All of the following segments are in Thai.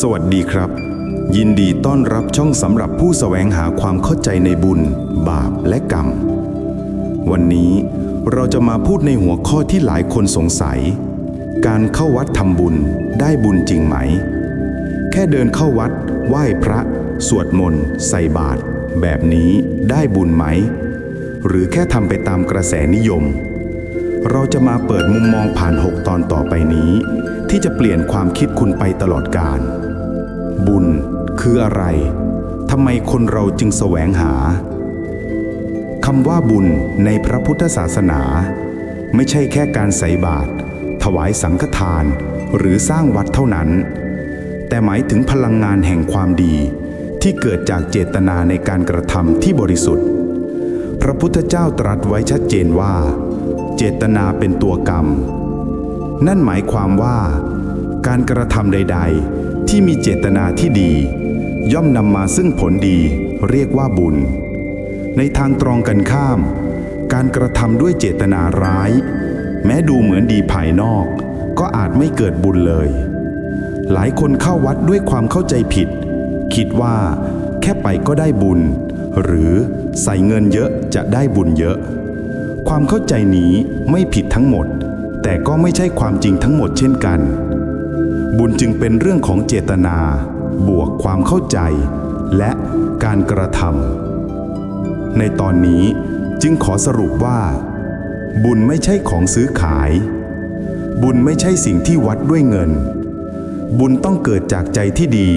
สวัสดีครับ ยินดีต้อนรับช่องสำหรับผู้แสวงหาความเข้าใจในบุญ บาปและกรรม วันนี้เราจะมาพูดในหัวข้อที่หลายคนสงสัย การเข้าวัดทำบุญได้บุญจริงไหม แค่เดินเข้าวัด ไหว้พระ สวดมนต์ ใส่บาตรแบบนี้ได้บุญไหม หรือแค่ทำไปตามกระแสนิยม เราจะมาเปิดมุมมองผ่าน 6 ตอนต่อไปนี้ ที่จะเปลี่ยนความคิดคุณไปตลอดกาล บุญคืออะไร ทำไมคนเราจึงแสวงหา คำว่าบุญในพระพุทธศาสนา ไม่ใช่แค่การใส่บาตรถวายสังฆทาน หรือสร้างวัดเท่านั้น แต่หมายถึงพลังงานแห่งความดี ที่เกิดจากเจตนาในการกระทำที่บริสุทธิ์ พระพุทธเจ้าตรัสไว้ชัดเจนว่า เจตนาเป็นตัวกรรม นั่นหมายความว่า การกระทำใด ๆ ที่มีเจตนาที่ดี ย่อมนำมาซึ่งผลดีเรียกว่าบุญ ในทางตรงกันข้าม การกระทำด้วยเจตนาร้าย แม้ดูเหมือนดีภายนอก ก็อาจไม่เกิดบุญเลย หลายคนเข้าวัดด้วยความเข้าใจผิด คิดว่า แค่ไปก็ได้บุญ หรือใส่เงินเยอะจะได้บุญเยอะ ความเข้าใจนี้ไม่ผิดทั้งหมด แต่ก็ไม่ใช่ความจริงทั้งหมดเช่นกัน บุญจึงเป็นเรื่องของเจตนา บวกความเข้าใจ และการกระทำในตอนนี้จึงขอสรุปว่า บุญไม่ใช่ของซื้อขาย บุญไม่ใช่สิ่งที่วัดด้วยเงิน บุญต้องเกิดจากใจที่ดี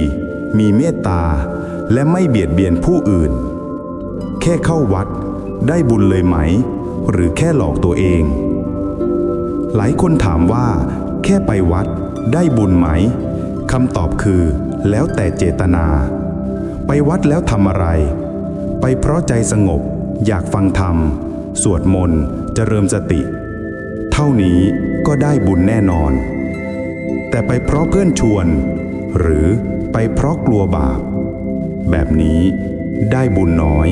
มีเมตตา และไม่เบียดเบียนผู้อื่น แค่เข้าวัดได้บุญเลยไหม หรือแค่หลอกตัวเอง หลายคนถามว่า แค่ไปวัด ได้บุญไหมคำตอบคือแล้วแต่เจตนา ไปวัดแล้วทำอะไร ไปเพราะใจสงบ อยากฟังธรรม สวดมนต์เจริญสติ เท่านี้ก็ได้บุญแน่นอน แต่ไปเพราะเพื่อนชวน หรือไปเพราะกลัวบาป แบบนี้ได้บุญน้อย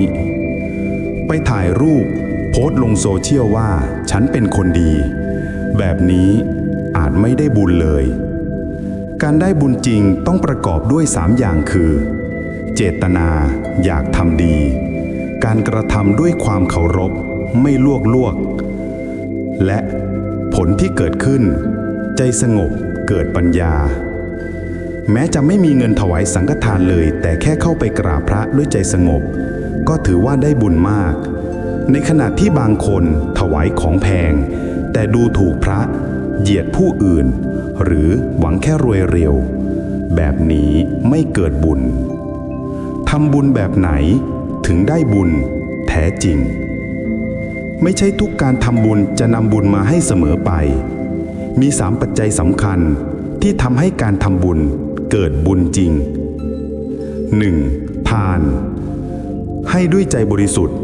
ไปถ่ายรูป โพสต์ลงโซเชียลว่าฉันเป็นคนดี แบบนี้อาจไม่ได้บุญเลย การได้บุญจริงต้องประกอบด้วย3อย่างคือ เจตนาอยากทำดี การกระทำด้วยความเคารพไม่ลวกลวก และผลที่เกิดขึ้น ใจสงบเกิดปัญญา แม้จะไม่มีเงินถวายสังฆทานเลย แต่แค่เข้าไปกราบพระด้วยใจสงบ ก็ถือว่าได้บุญมาก ในขณะที่บางคนถวายของแพง แต่ดูถูกพระเหยียดผู้อื่น หรือหวังแค่รวยเร็ว แบบนี้ไม่เกิดบุญทำบุญแบบไหนถึงได้บุญแท้จริง ไม่ใช่ทุกการทำบุญจะนำบุญมาให้เสมอไป มีสามปัจจัยสำคัญที่ทำให้การทำบุญเกิดบุญจริง 1. ทาน ให้ด้วยใจบริสุทธิ์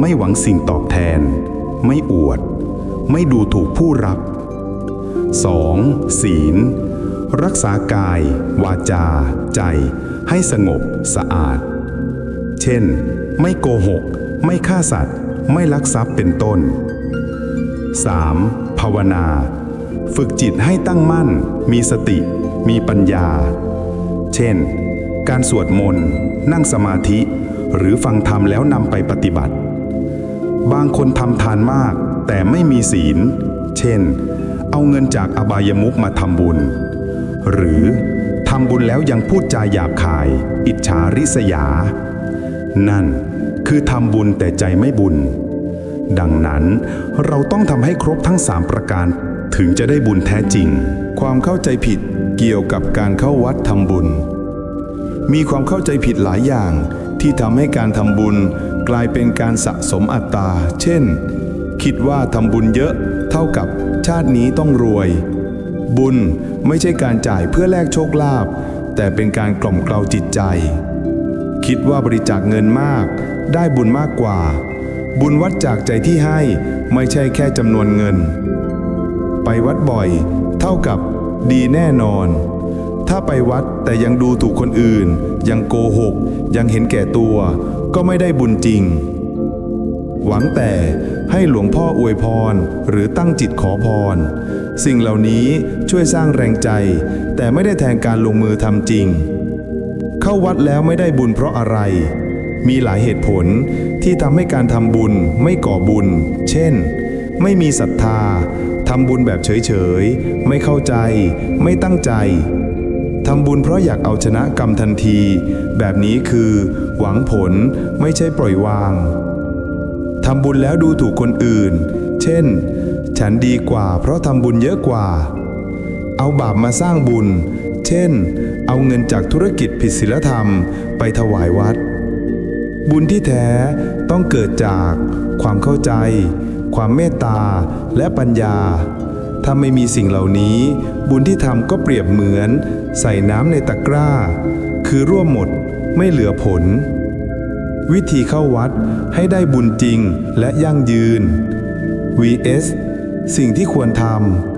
ไม่หวังสิ่งตอบแทน ไม่อวด ไม่ดูถูกผู้รับ 2. ศีล รักษากาย วาจา ใจ ให้สงบสะอาด เช่น ไม่โกหก ไม่ฆ่าสัตว์ ไม่ลักทรัพย์เป็นต้น 3. ภาวนา ฝึกจิตให้ตั้งมั่น มีสติ มีปัญญา เช่น การสวดมนต์ นั่งสมาธิ หรือฟังธรรมแล้วนำไปปฏิบัติ บางคนทำทานมากแต่ไม่มีศีล เช่น เอาเงินจากอบายมุกมาทำบุญ หรือทำบุญแล้วยังพูดจาหยาบคาย อิจฉาริษยา นั่นคือทำบุญแต่ใจไม่บุญ ดังนั้นเราต้องทำให้ครบทั้งสามประการ ถึงจะได้บุญแท้จริง ความเข้าใจผิดเกี่ยวกับการเข้าวัดทำบุญ มีความเข้าใจผิดหลายอย่างที่ทำให้การทำบุญกลายเป็นการสะสมอัตตาเช่น คิดว่าทำบุญเยอะเท่ากับ ชาตินี้ต้องรวย บุญไม่ใช่การจ่ายเพื่อแลกโชคลาภแต่เป็นการกล่อมเกลาจิตใจ คิดว่าบริจาคเงินมาก ได้บุญมากกว่า บุญวัดจากใจที่ให้ไม่ใช่แค่จำนวนเงิน ไปวัดบ่อย เท่ากับดีแน่นอน ถ้าไปวัดแต่ยังดูถูกคนอื่น ยังโกหก ยังเห็นแก่ตัว ก็ไม่ได้บุญจริง หวังแต่ให้หลวงพ่ออวยพรหรือตั้งจิตขอพร สิ่งเหล่านี้ช่วยสร้างแรงใจ แต่ไม่ได้แทนการลงมือทำจริง เข้าวัดแล้วไม่ได้บุญเพราะอะไร มีหลายเหตุผลที่ทำให้การทำบุญไม่ก่อบุญ เช่น ไม่มีศรัทธาทำบุญแบบเฉยๆ ไม่เข้าใจ ไม่ตั้งใจทำบุญเพราะอยากเอาชนะกรรมทันที แบบนี้คือ หวังผลไม่ใช่ปล่อยวาง ทำบุญแล้วดูถูกคนอื่น เช่น ฉันดีกว่าเพราะทำบุญเยอะกว่า เอาบาปมาสร้างบุญ เช่น เอาเงินจากธุรกิจผิดศีลธรรมไปถวายวัด บุญที่แท้ต้องเกิดจากความเข้าใจ ความเมตตาและปัญญา ถ้าไม่มีสิ่งเหล่านี้ บุญที่ทำก็เปรียบเหมือน ใส่น้ำในตะกร้า คือร่วมหมดไม่เหลือผล วิธีเข้าวัดให้ได้บุญจริงและยั่งยืน vs สิ่งที่ควรท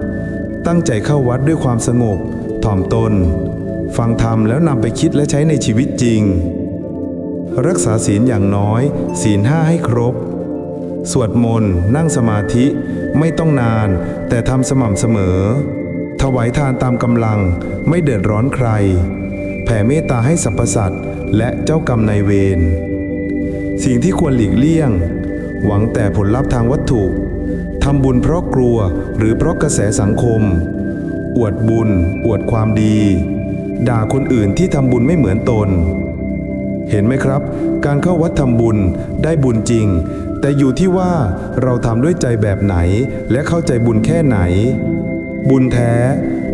ำตั้งใจเข้าวัดด้วยความสงบ ถ่อมตน ฟังธรรมแล้วนำไปคิดและใช้ในชีวิตจริง รักษาศีลอย่างน้อย ศีลห้าให้ครบ สวดมนต์ นั่งสมาธิไม่ต้องนาน แต่ทำสม่ำเสมอ ถวายทานตามกำลังไม่เดือดร้อนใคร แผ่เมตตาให้สรรพสัตว์และเจ้ากรรมนายเวร สิ่งที่ควรหลีกเลี่ยง หวังแต่ผลลัพธ์ทางวัตถุทำบุญเพราะกลัวหรือเพราะกระแสสังคม อวดบุญ อวดความดี ด่าคนอื่นที่ทำบุญไม่เหมือนตน เห็นไหมครับ การเข้าวัดทำบุญได้บุญจริง แต่อยู่ที่ว่าเราทำด้วยใจแบบไหน และเข้าใจบุญแค่ไหน บุญแท้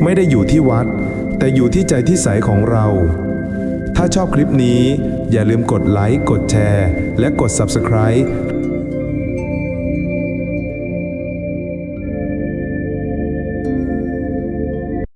ไม่ได้อยู่ที่วัด แต่อยู่ที่ใจที่ใสของเรา ถ้าชอบคลิปนี้อย่าลืมกดไลค์ กดแชร์ และกด Subscribe